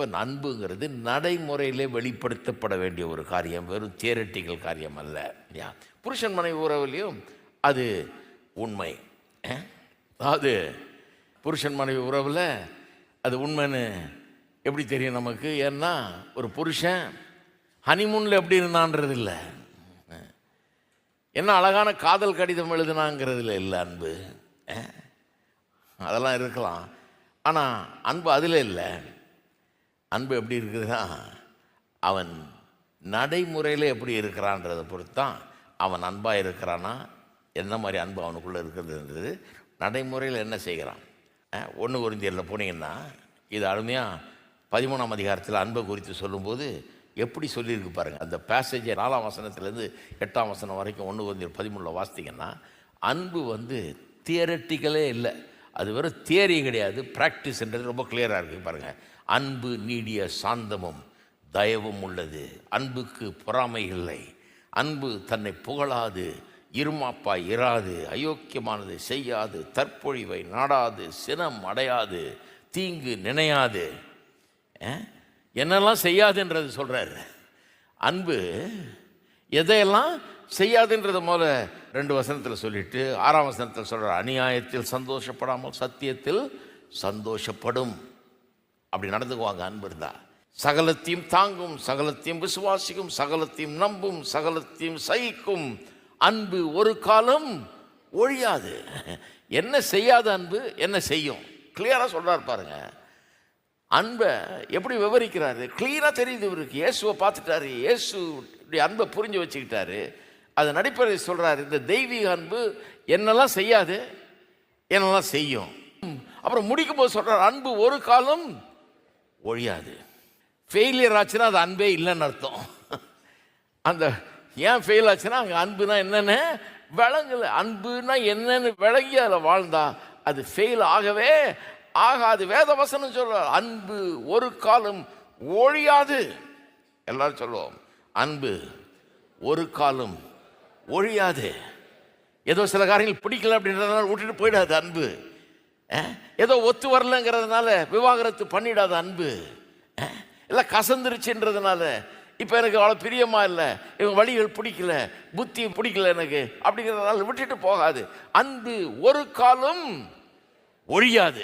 இப்போ அன்புங்கிறது நடைமுறையிலே வெளிப்படுத்தப்பட வேண்டிய ஒரு காரியம் வெறும் தியரட்டிக்கல் காரியம் அல்ல இல்லையா? புருஷன் மனைவி உறவுலையும் அது உண்மை. அது அதாவது புருஷன் மனைவி உறவில் அது உண்மைன்னு எப்படி தெரியும் நமக்கு? ஏன்னா ஒரு புருஷன் ஹனிமூனில் எப்படி இருந்தான்றது இல்லை. என்ன அழகான காதல் கடிதம் எழுதுனாங்கிறதுல இல்லை அன்பு. அதெல்லாம் இருக்கலாம். ஆனால் அன்பு அதில் இல்லை. அன்பு எப்படி இருக்குதுன்னா அவன் நடைமுறையில் எப்படி இருக்கிறான்றதை பொறுத்து தான் அவன் அன்பாக இருக்கிறானா என்ன மாதிரி அன்பு அவனுக்குள்ளே இருக்கிறதுன்றது நடைமுறையில் என்ன செய்கிறான்? ஒன்று குறிந்தியரில் போனீங்கன்னா இது அருமையாக பதிமூணாம் அதிகாரத்தில் அன்பை குறித்து சொல்லும்போது எப்படி சொல்லியிருக்கு பாருங்கள் அந்த பேசேஜை நாலாம் வசனத்துலேருந்து எட்டாம் வசனம் வரைக்கும் ஒன்று கொஞ்சம் பதிமூணில் வாசித்தீங்கன்னா அன்பு வந்து தியரட்டிக்கலே இல்லை. அது வெறும் தியரி கிடையாது. ப்ராக்டிஸ்ன்றது ரொம்ப கிளியராக இருக்குது பாருங்கள் அன்பு நீடிய சாந்தமும் தயவும் உள்ளது. அன்புக்கு பொறாமை இல்லை. அன்பு தன்னை புகழாது இருமாப்பாய் இராது அயோக்கியமானது செய்யாது தற்பொழிவை நாடாது சினம் அடையாது தீங்கு நினையாது. என்னெல்லாம் செய்யாதுன்றது சொல்கிறாரு அன்பு எதையெல்லாம் செய்யாதுன்றத முதல்ல ரெண்டு வசனத்தில் சொல்லிட்டு ஆறாம் வசனத்தில் சொல்கிறார் அநியாயத்தில் சந்தோஷப்படாமல் சத்தியத்தில் சந்தோஷப்படும். அப்படி நடந்துக்குவாங்க அன்பு இருந்தா. சகலத்தையும் தாங்கும் சகலத்தையும் விசுவாசிக்கும் சகலத்தையும் நம்பும் சகலத்தையும் சகிக்கும் அன்பு ஒரு காலம் ஒழியாது. என்ன செய்யாத அன்பு என்ன செய்யும்? கிளியராக சொல்கிறார் பாருங்க. அன்பை எப்படி விவரிக்கிறாரு? கிளியராக தெரியுது இவருக்கு. இயேசுவை பார்த்துட்டாரு. இயேசுடைய அன்பை புரிஞ்சு வச்சுக்கிட்டாரு. அதை நடிப்பதை சொல்கிறார் இந்த தெய்வீக அன்பு என்னெல்லாம் செய்யாது என்னெல்லாம் செய்யும்? அப்புறம் முடிக்கும் போது சொல்கிறார் அன்பு ஒரு காலம் ஒழியாது. ஃபெயிலியர் ஆச்சுன்னா அது அன்பே இல்லைன்னு அர்த்தம். அந்த ஏன் ஃபெயில் ஆச்சுன்னா அங்கே அன்புனா என்னென்ன விளங்கலை. அன்புனா என்னன்னு விளங்கி அதில் வாழ்ந்தா அது ஃபெயில் ஆகவே ஆகாது. வேத வசனம் சொல்றார் அன்பு ஒரு காலம் ஒழியாது. எல்லாரும் சொல்லுவோம் அன்பு ஒரு காலம் ஒழியாது. ஏதோ சில காரியங்கள் பிடிக்கல அப்படின்றதுனால விட்டுட்டு போயிடாது அன்பு. ஏதோ ஒத்து வரலங்கிறதுனால விவாகரத்து பண்ணிடாத அன்பு. இல்லை கசந்துருச்சுன்றதுனால இப்போ எனக்கு அவ்வளோ பிரியமா இல்லை இவங்க வழிகள் பிடிக்கல புத்தி பிடிக்கல எனக்கு அப்படிங்கிறதுனால விட்டுட்டு போகாது. அன்பு ஒரு காலம் ஒழியாது.